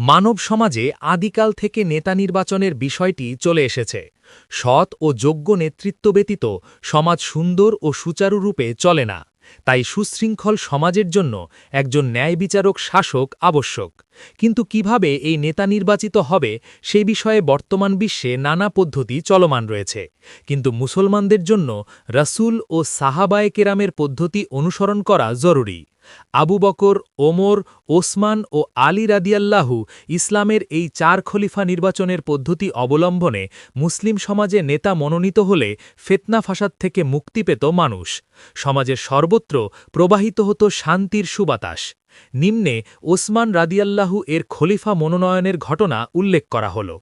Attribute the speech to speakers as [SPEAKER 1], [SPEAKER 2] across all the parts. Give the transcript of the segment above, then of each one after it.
[SPEAKER 1] মানব সমাজে আদিকাল থেকে নেতা নির্বাচনের বিষয়টি চলে এসেছে। সৎ ও যোগ্য নেতৃত্ব ব্যতীত সমাজ সুন্দর ও সুচারুরূপে চলে না। তাই সুশৃঙ্খল সমাজের জন্য একজন ন্যায় বিচারক শাসক আবশ্যক। কিন্তু কীভাবে এই নেতা নির্বাচিত হবে সেই বিষয়ে বর্তমান বিশ্বে নানা পদ্ধতি চলমান রয়েছে। কিন্তু মুসলমানদের জন্য রাসূল ও সাহাবায়ে কেরামের পদ্ধতি অনুসরণ করা জরুরি। আবু বকর, ওমর, ওসমান ও আলী রাদিয়াল্লাহু ইসলামের এই চার খলিফা নির্বাচনের পদ্ধতি অবলম্বনে মুসলিম সমাজে নেতা মনোনীত হলে ফেতনা ফাসাদ থেকে মুক্তি পেত মানুষ। সমাজের সর্বত্র প্রবাহিত হতো শান্তির সুবাতাস। নিম্নে ওসমান রাদিয়াল্লাহু এর খলিফা মনোনয়নের ঘটনা উল্লেখ করা হল।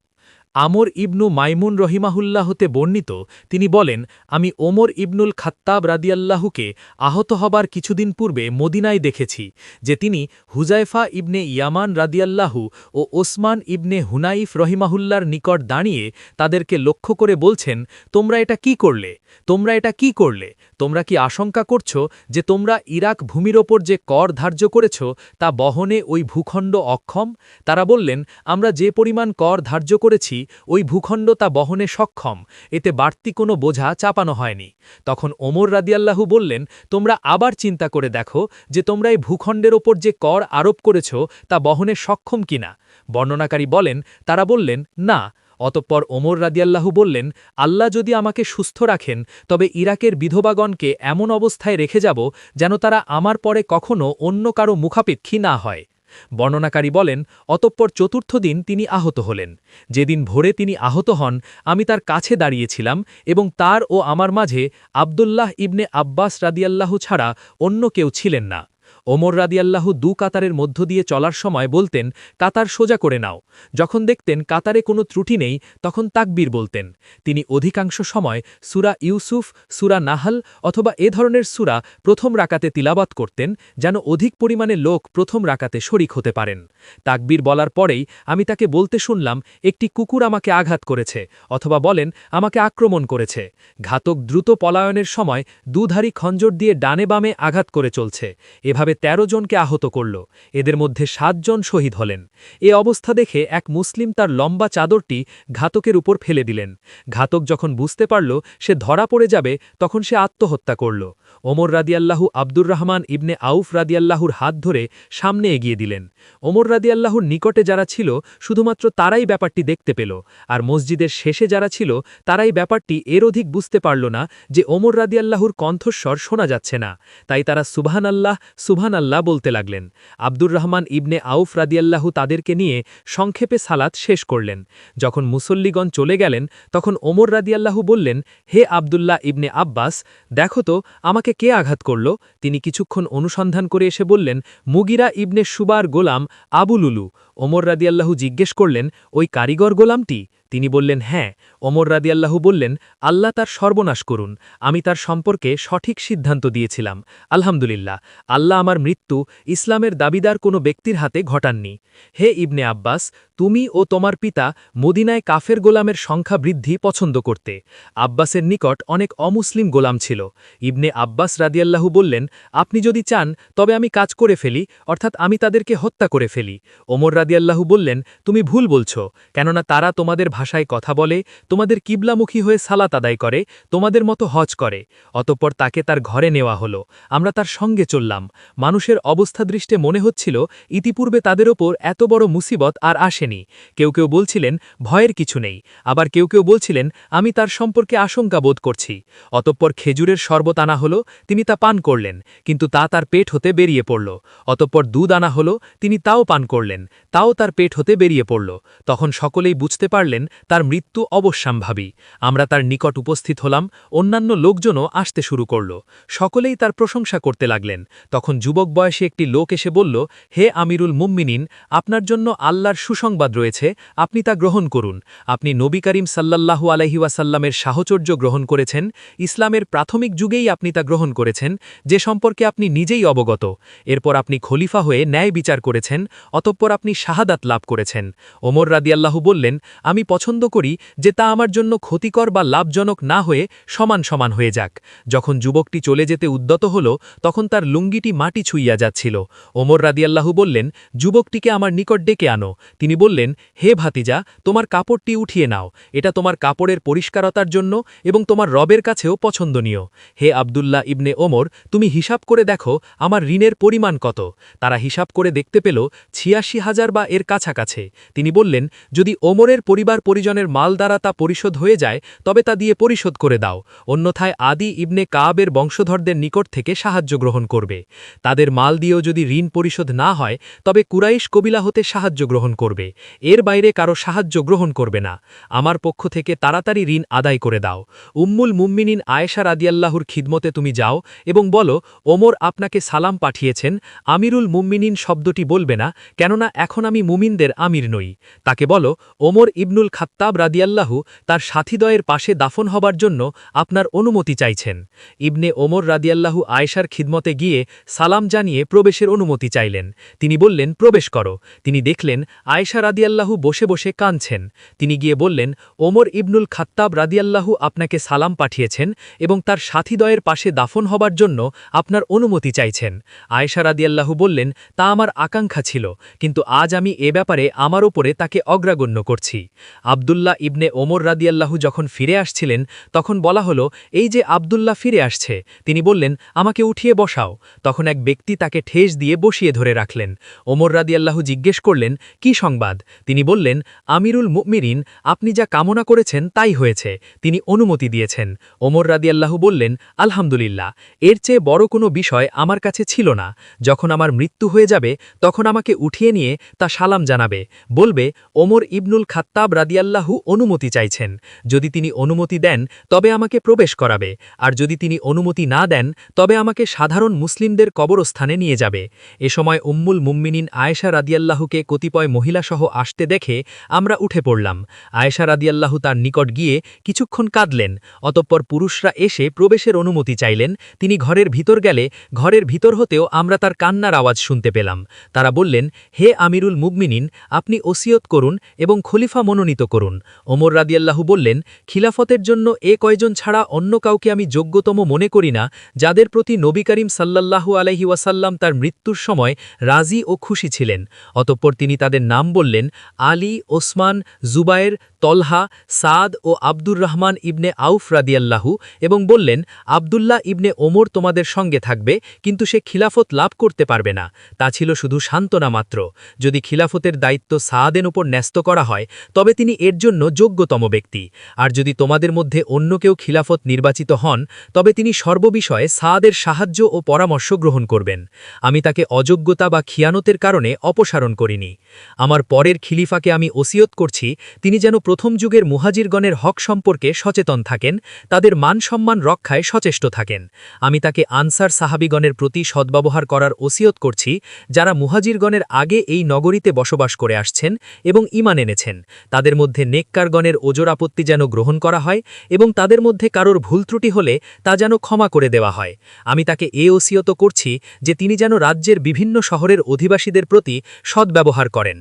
[SPEAKER 1] আমর ইবনু মাইমুন রহিমাহুল্লাহতে বর্ণিত, তিনি বলেন, আমি ওমর ইবনুল খাত্তাব রাদিয়াল্লাহুকে আহত হবার কিছুদিন পূর্বে মদিনায় দেখেছি, যে তিনি হুজাইফা ইবনে ইয়ামান রাদিয়াল্লাহু ও ওসমান ইবনে হুনাইফ রহিমাহুল্লার নিকট দাঁড়িয়ে তাদেরকে লক্ষ্য করে বলছেন, তোমরা এটা কি করলে? তোমরা এটা কি করলে? তোমরা কি আশঙ্কা করছ যে তোমরা ইরাক ভূমির ওপর যে কর ধার্য করেছ, তা বহনে ওই ভূখণ্ড অক্ষম? তারা বললেন, আমরা যে পরিমাণ কর ধার্য করেছি ওই ভূখণ্ড তা বহনে সক্ষম, এতে বাড়তি কোনো বোঝা চাপানো হয়নি। তখন ওমর রাদিয়াল্লাহু বললেন, তোমরা আবার চিন্তা করে দেখো যে তোমরা এই ভূখণ্ডের ওপর যে কর আরোপ করেছ, তা বহনে সক্ষম কিনা বর্ণনাকারী বলেন, তারা বললেন, না। অতঃপর ওমর রাদিয়াল্লাহু বললেন, আল্লাহ যদি আমাকে সুস্থ রাখেন, তবে ইরাকের বিধবাগণকে এমন অবস্থায় রেখে যাব যেন তারা আমার পরে কখনো অন্য কারও মুখাপেক্ষী না হয়। বর্ণনাকারী বলেন, অতঃপর চতুর্থ দিন তিনি আহত হলেন। যেদিন ভোরে তিনি আহত হন, আমি তার কাছে দাঁড়িয়েছিলাম এবং তার ও আমার মাঝে আবদুল্লাহ ইবনে আব্বাস রাদিয়াল্লাহু ছাড়া অন্য কেউ ছিলেন না। ওমর রাদিয়াল্লাহু দু কাতারের মধ্য দিয়ে চলার সময় বলতেন, কাতার সোজা করে নাও। যখন দেখতেন কাতারে কোনো ত্রুটি নেই, তখন তাকবীর বলতেন। তিনি অধিকাংশ সময় সুরা ইউসুফ, সুরা নাহাল অথবা এ ধরনের সুরা প্রথম রাকাতে তিলাবাত করতেন, যেন অধিক পরিমাণে লোক প্রথম রাকাতে শরিক হতে পারেন। তাকবীর বলার পরেই আমি তাকে বলতে শুনলাম, একটি কুকুর আমাকে আঘাত করেছে অথবা বলেন, আমাকে আক্রমণ করেছে। ঘাতক দ্রুত পলায়নের সময় দুধারী খঞ্জর দিয়ে ডানে বামে আঘাত করে চলছে। এভাবে ১৩ জনকে আহত করল। এদের মধ্যে সাতজন শহীদ হলেন। এ অবস্থা দেখে এক মুসলিম তার লম্বা চাদরটি ঘাতকের উপর ফেলে দিলেন। ঘাতক যখন বুঝতে পারল সে ধরা পড়ে যাবে, তখন সে আত্মহত্যা করল। ওমর রাদিয়াল্লাহু আব্দুর রহমান ইবনে আউফ রাদিয়াল্লাহুর হাত ধরে সামনে এগিয়ে দিলেন। ওমর রাদিয়াল্লাহুর নিকটে যারা ছিল, শুধুমাত্র তারাই ব্যাপারটি দেখতে পেল। আর মসজিদের শেষে যারা ছিল, তারাই ব্যাপারটি এর অধিক বুঝতে পারল না যে ওমর রাদিয়াল্লাহুর কণ্ঠস্বর শোনা যাচ্ছে না। তাই তারা সুবহান আল্লাহ সুবহান আল্লাহ বলতে লাগলেন। আব্দুর রহমান ইবনে আউফ রাদিয়াল্লাহু তাদেরকে নিয়ে সংক্ষেপে সালাত শেষ করলেন। যখন মুসল্লিগণ চলে গেলেন, তখন ওমর রাদিয়াল্লাহু বললেন, হে আবদুল্লাহ ইবনে আব্বাস, দেখো তো, আমাকে কে আঘাত করল? তিনি কিছুক্ষণ অনুসন্ধান করে এসে বললেন, মুগিরা ইবনে সুবার গোলাম আবুলুলু ওমর রাদিয়াল্লাহু জিজ্ঞেস করলেন, ওই কারিগর গোলামটি? তিনি বললেন হ্যাঁ। ওমর রাদিয়াল্লাহু বললেন, আল্লাহ তার সর্বনাশ করুন, আমি তার সম্পর্কে সঠিক সিদ্ধান্ত দিয়েছিলাম। আলহামদুলিল্লাহ, আল্লাহ আমার মৃত্যু, ইসলামের দাবিদার কোনো ব্যক্তির হাতে ঘটাননি। হে ইবনে আব্বাস তুমি ও তোমার পিতা মদিনায় কাফের গোলামের সংখ্যা বৃদ্ধি পছন্দ করতে। আব্বাসের নিকট অনেক অমুসলিম গোলাম ছিল। ইবনে আব্বাস রাদিয়াল্লাহু বললেন, আপনি যদি চান, তবে আমি কাজ করে ফেলি, অর্থাৎ আমি তাদেরকে হত্যা করে ফেলি। ওমর রাদিয়াল্লাহু বললেন, তুমি ভুল বলছো, কেননা তারা তোমাদের ভাষায় কথা বলে, তোমাদের কিবলামুখী হয়ে সালাত আদায় করে, তোমাদের মতো হজ করে। অতঃপর তাকে তার ঘরে নেওয়া হলো। আমরা তার সঙ্গে চললাম। মানুষের অবস্থা দৃষ্টে মনে হচ্ছিল, ইতিপূর্বে তাদের ওপর এত বড় মুসিবত আর আসেনি কেউ কেউ বলছিলেন, ভয়ের কিছু নেই। আবার কেউ কেউ বলছিলেন, আমি তার সম্পর্কে আশঙ্কা বোধ করছি। অতঃপর খেজুরের শরবত আনা হলো, তিনি তা পান করলেন, কিন্তু তা তার পেট হতে বেরিয়ে পড়ল। অতঃপর দুধ আনা হলো, তিনি তাও পান করলেন, তাও তার পেট হতে বেরিয়ে পড়ল। তখন সকলেই বুঝতে পারলেন, তার মৃত্যু অবশ্যাম্ভাবী। আমরা তার নিকট উপস্থিত হলাম, অন্যান্য লোকজনও আসতে শুরু করল। সকলেই তার প্রশংসা করতে লাগলেন। তখন যুবক বয়সে একটি লোক এসে বলল, হে আমিরুল মুম্মিনিন আপনার জন্য আল্লাহর সুসংবাদ রয়েছে, আপনি তা গ্রহণ করুন। আপনি নবী করিম সাল্লাল্লাহু আলহিউসাল্লামের সাহচর্য গ্রহণ করেছেন, ইসলামের প্রাথমিক যুগেই আপনি তা গ্রহণ করেছেন, যে সম্পর্কে আপনি নিজেই অবগত। এরপর আপনি খলিফা হয়ে ন্যায় বিচার করেছেন, অতঃপর আপনি শাহাদাত লাভ করেছেন। ওমর রাদিয়াল্লাহু বললেন, আমি পছন্দ করি যে তা আমার জন্য ক্ষতিকর বা লাভজনক না হয়ে সমান সমান হয়ে যাক। যখন যুবকটি চলে যেতে উদ্যত হল, তখন তার লুঙ্গিটি মাটি ছুঁইয়া যাচ্ছিল। ওমর রাদিয়াল্লাহু বললেন, যুবকটিকে আমার নিকট ডেকে আনো। তিনি বললেন হে ভাতিজা, তোমার কাপড়টি উঠিয়ে নাও। এটা তোমার কাপড়ের পরিষ্কারতার জন্য এবং তোমার রবের কাছেও পছন্দনীয়। হে আবদুল্লাহ ইবনে ওমর, তুমি হিসাব করে দেখো, আমার ঋণের পরিমাণ কত। তারা হিসাব করে দেখতে পেল, ছিয়াশি হাজার বা এর কাছাকাছি। তিনি বললেন, যদি ওমরের পরিবার পরিজনের মাল দ্বারা তা পরিশোধ হয়ে যায়, তবে তা দিয়ে পরিশোধ করে দাও। অন্যথায় আদি ইবনে কাবের বংশধরদের নিকট থেকে সাহায্য গ্রহণ করবে। তাদের মাল দিয়েও যদি ঋণ পরিশোধ না হয়, তবে কুরাইশ কবিলা হতে সাহায্য গ্রহণ করবে। এর বাইরে কারও সাহায্য গ্রহণ করবে না। আমার পক্ষ থেকে তাড়াতাড়ি ঋণ আদায় করে দাও। উম্মুল মুম্মিনিন আয়েশা রাদিয়াল্লাহুর খিদমতে তুমি যাও এবং বলো, ওমর আপনাকে সালাম পাঠিয়েছেন, আমিরুল মুম্মিনিন শব্দটি বলবে না, কেননা এখন আমি মুমিনদের আমির নই। তাকে বলো, ওমর ইবনুল খাত্তাব রাদিয়াল্লাহু তার সাথীদয়ের পাশে দাফন হবার জন্য আপনার অনুমতি চাইছেন। ইবনে ওমর রাদিয়াল্লাহু আয়েশার খিদমতে গিয়ে সালাম জানিয়ে প্রবেশের অনুমতি চাইলেন। তিনি বললেন, প্রবেশ করো। তিনি দেখলেন, আয়েশা রাদিয়াল্লাহু বসে বসে কাঁদছেন। তিনি গিয়ে বললেন, ওমর ইবনুল খাত্তাব রাদিয়াল্লাহু আপনাকে সালাম পাঠিয়েছেন এবং তার সাথীদয়ের পাশে দাফন হবার জন্য আপনার অনুমতি চাইছেন। আয়েশা রাদিয়াল্লাহু বললেন, তা আমার আকাঙ্ক্ষা ছিল, কিন্তু আজ আমি এ ব্যাপারে আমার ওপরে তাকে অগ্রাগণ্য করছি। আবদুল্লাহ ইবনে ওমর রাদিয়াল্লাহু যখন ফিরে আসছিলেন, তখন বলা হলো, এই যে আবদুল্লাহ ফিরে আসছে, তিনি বললেন, আমাকে উঠিয়ে বসাও। তখন এক ব্যক্তি তাকে ঠেস দিয়ে বসিয়ে ধরে রাখলেন। ওমর রাদিয়াল্লাহু জিজ্ঞেস করলেন, কি সংবাদ? তিনি বললেন, আমিরুল মুমিরিন আপনি যা কামনা করেছেন তাই হয়েছে। তিনি অনুমতি দিয়েছেন। ওমর রাদিয়াল্লাহু বললেন, আলহামদুলিল্লাহ, এর চেয়ে বড় কোনো বিষয় আমার কাছে ছিল না। যখন আমার মৃত্যু হয়ে যাবে, তখন আমাকে উঠিয়ে নিয়ে তা সালাম জানাবে। বলবে, ওমর ইবনুল খাত্তাব রাদিয়াল্লাহু অনুমতি চাইছেন। যদি তিনি অনুমতি দেন, তবে আমাকে প্রবেশ করাবে। আর যদি তিনি অনুমতি না দেন, তবে আমাকে সাধারণ মুসলিমদের কবরস্থানে নিয়ে যাবে। এ সময় উম্মুল মুম্মিনিন আয়েশা রাদিয়াল্লাহুকে কতিপয় মহিলাসহ আসতে দেখে আমরা উঠে পড়লাম। আয়েশা রাদিয়াল্লাহু তার নিকট গিয়ে কিছুক্ষণ কাঁদলেন। অতঃপর পুরুষরা এসে প্রবেশের অনুমতি চাইলেন। তিনি ঘরের ভিতর গেলে ঘরের ভিতর হতেও আমরা তার কান্নার আওয়াজ শুনতে পেলাম। তারা বললেন, হে আমিরুল মুগমিনিন আপনি ওসিয়ত করুন এবং খলিফা মনোনীত করুন। ওমর রাদিয়াল্লাহু বললেন, খিলাফতের জন্য এ কয়জন ছাড়া অন্য কাউকে আমি যোগ্যতম মনে করি না, যাদের প্রতি নবী করিম সাল্লাল্লাহু আলহি ওয়াসাল্লাম তার মৃত্যুর সময় রাজি ও খুশি ছিলেন। অতঃপর তিনি তাদের নাম বললেন আলী, ওসমান, জুবায়ের, তলহা, সাদ ও আব্দুর রহমান ইবনে আউফ রাদিয়াল্লাহু এবং বললেন, আবদুল্লাহ ইবনে ওমর তোমাদের সঙ্গে থাকবে, কিন্তু সে খিলাফত লাভ করতে পারবে না। তা ছিল শুধু সান্ত্বনা মাত্র। যদি খিলাফতের দায়িত্ব সাদের উপর ন্যস্ত করা হয়, তবে তিনি এর জন্য যোগ্যতম ব্যক্তি। আর যদি তোমাদের মধ্যে অন্য কেউ খিলাফত নির্বাচিত হন, তবে তিনি সর্ববিষয়ে সাদের সাহায্য ও পরামর্শ গ্রহণ করবেন। আমি তাকে অযোগ্যতা বা খিয়ানতের কারণে অপসারণ করিনি। আমার পরের খিলিফাকে আমি ওসিয়ত করছি, তিনি যেন প্রথম যুগের মুহাজিরগণের হক সম্পর্কে সচেতন থাকেন, তাদের মান সম্মান রক্ষায় সচেষ্ট থাকেন। আমি তাকে আনসার সাহাবিগণের প্রতি সদ্ব্যবহার করার ওসিয়ত করছি, যারা মুহাজিরগণের আগে এই নগরীতে বসবাস করে আসছেন এবং ইমান এনেছেন। তাদের মধ্যে নেককারগণের ওজোর আপত্তি যেন গ্রহণ করা হয় এবং তাদের মধ্যে কারোর ভুল ত্রুটি হলে তা যেন ক্ষমা করে দেওয়া হয়। আমি তাকে এ ওসিয়ত করছি যে তিনি যেন রাজ্যের বিভিন্ন শহরের অধিবাসীদের প্রতি সদ্ব্যবহার করেন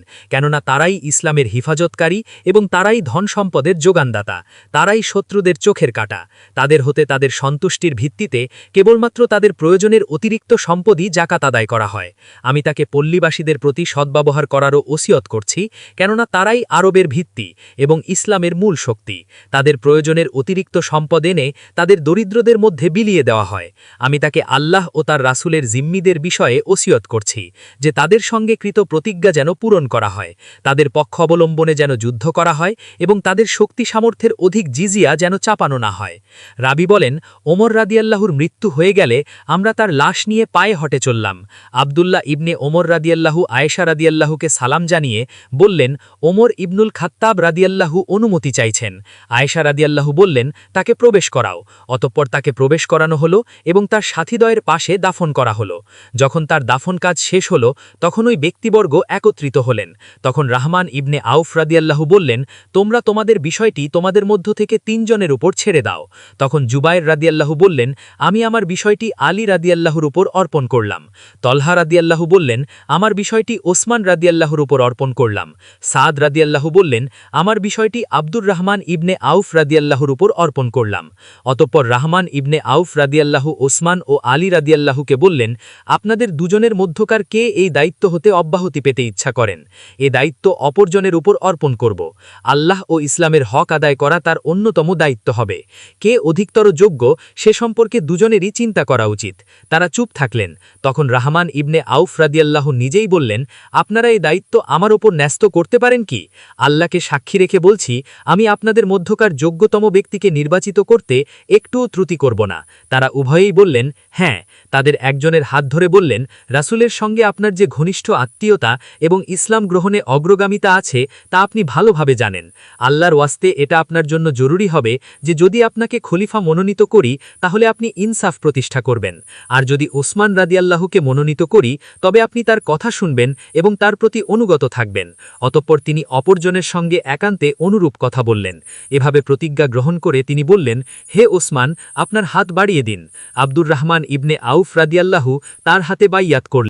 [SPEAKER 1] কেননা তারাই ইসলামের হিফাজতকারী এবং তারাই ধন সম্পদের যোগানদাতা, তারাই শত্রুদের চোখের কাটা। তাদের হতে তাদের সন্তুষ্টির ভিত্তিতে কেবলমাত্র তাদের প্রয়োজনের অতিরিক্ত সম্পদই জাকাত আদায় করা হয়। আমি তাকে পল্লীবাসীদের প্রতি সদ্ব্যবহার করারও ওসিয়ত করছি, কেননা তারাই আরবের ভিত্তি এবং ইসলামের মূল শক্তি। তাদের প্রয়োজনের অতিরিক্ত সম্পদ এনে তাদের দরিদ্রদের মধ্যে বিলিয়ে দেওয়া হয়। আমি তাকে আল্লাহ ও তার রাসুলের জিম্মিদের বিষয়ে ওসিয়ত করছি যে তাদের সঙ্গে কৃত প্রতিজ্ঞা যেন পূরণ করা হয়। তাদের পক্ষ অবলম্বনে যেন যুদ্ধ করা হয় এবং তাদের শক্তি সামর্থ্যের অধিক জিজিয়া যেন চাপানো না হয়। রাবি বলেন, ওমর রাদিয়াল্লাহুর মৃত্যু হয়ে গেলে আমরা তার লাশ নিয়ে পায়ে হটে চললাম। আবদুল্লাহ ইবনে ওমর রাদিয়াল্লাহু, আয়েশা রাদিয়াল্লাহুকে সালাম জানিয়ে বললেন, ওমর ইবনুল খাত্তাব রাদিয়াল্লাহু অনুমতি চাইছেন। আয়েশা রাদিয়াল্লাহু বললেন, তাকে প্রবেশ করাও। অতঃপর তাকে প্রবেশ করানো হলো এবং তার সাথীদয়ের পাশে দাফন করা হলো। যখন তার দাফন কাজ শেষ হলো, তখন ওই ব্যক্তিবর্গ একত্রিত হলেন। তখন রাহমান ইবনে আউফ রাদিয়াল্লাহু বললেন, তোমরা তোমাদের বিষয়টি তোমাদের মধ্য থেকে তিনজনের উপর ছেড়ে দাও। তখন জুবায়ের রাদিয়াল্লাহু বললেন, আমি আমার বিষয়টি আলী রাদিয়াল্লাহুর উপর অর্পণ করলাম। তলহা রাদিয়াল্লাহু বললেন, আমার বিষয়টি ওসমান রাদিয়াল্লাহর উপর অর্পণ করলাম। সাদ রাদিয়াল্লাহু বললেন, আমার বিষয়টি আব্দুর রহমান ইবনে আউফ রাদিয়াল্লাহুর উপর অর্পণ করলাম। অতঃপর রাহমান ইবনে আউফ রাদিয়াল্লাহু, ওসমান ও আলী রাদিয়াল্লাহুকে বললেন, আপনাদের দুজনের মধ্যকার কে এই দায়িত্ব হতে অব্যাহতি পেতে ইচ্ছা করেন? এ দায়িত্ব অপরজনের উপর অর্পণ করব। আল্লাহ ও ইসলামের হক আদায় করা তার অন্যতম দায়িত্ব হবে। কে অধিকতর যোগ্য সে সম্পর্কে দুজনেরই চিন্তা করা উচিত। তারা চুপ থাকলেন। তখন রাহমান ইবনে আউফ রাদিয়াল্লাহ নিজেই বললেন, আপনারা এই দায়িত্ব আমার ওপর ন্যস্ত করতে পারেন কি? আল্লাহকে সাক্ষী রেখে বলছি, আমি আপনাদের মধ্যকার যোগ্যতম ব্যক্তিকে নির্বাচিত করতে একটুও ত্রুটি করব না। তারা উভয়েই বললেন হ্যাঁ। তাদের একজনের হাত ধরে বললেন, রাসূলের সঙ্গে আপনার যে ঘনিষ্ঠ আত্মীয়তা এবং ইসলাম গ্রহণে অগ্রগামিতা আছে, তা আপনি ভালোভাবে জানেন। আল্লাহর ওয়াস্তে এটা আপনার জন্য জরুরি হবে যে যদি আপনাকে খলিফা মনোনীত করি, তাহলে আপনি ইনসাফ প্রতিষ্ঠা করবেন। আর যদি ওসমান রাদিয়াল্লাহুকে মনোনীত করি, তবে আপনি তার কথা শুনবেন এবং তার প্রতি অনুগত থাকবেন। অতঃপর তিনি অপরজনের সঙ্গে একান্তে অনুরূপ কথা বললেন। এভাবে প্রতিজ্ঞা গ্রহণ করে তিনি বললেন, হে ওসমান, আপনার হাত বাড়িয়ে দিন। আব্দুর রহমান ইবনে আউফ রাদিয়াল্লাহু তার হাতে বাইয়াত করলেন।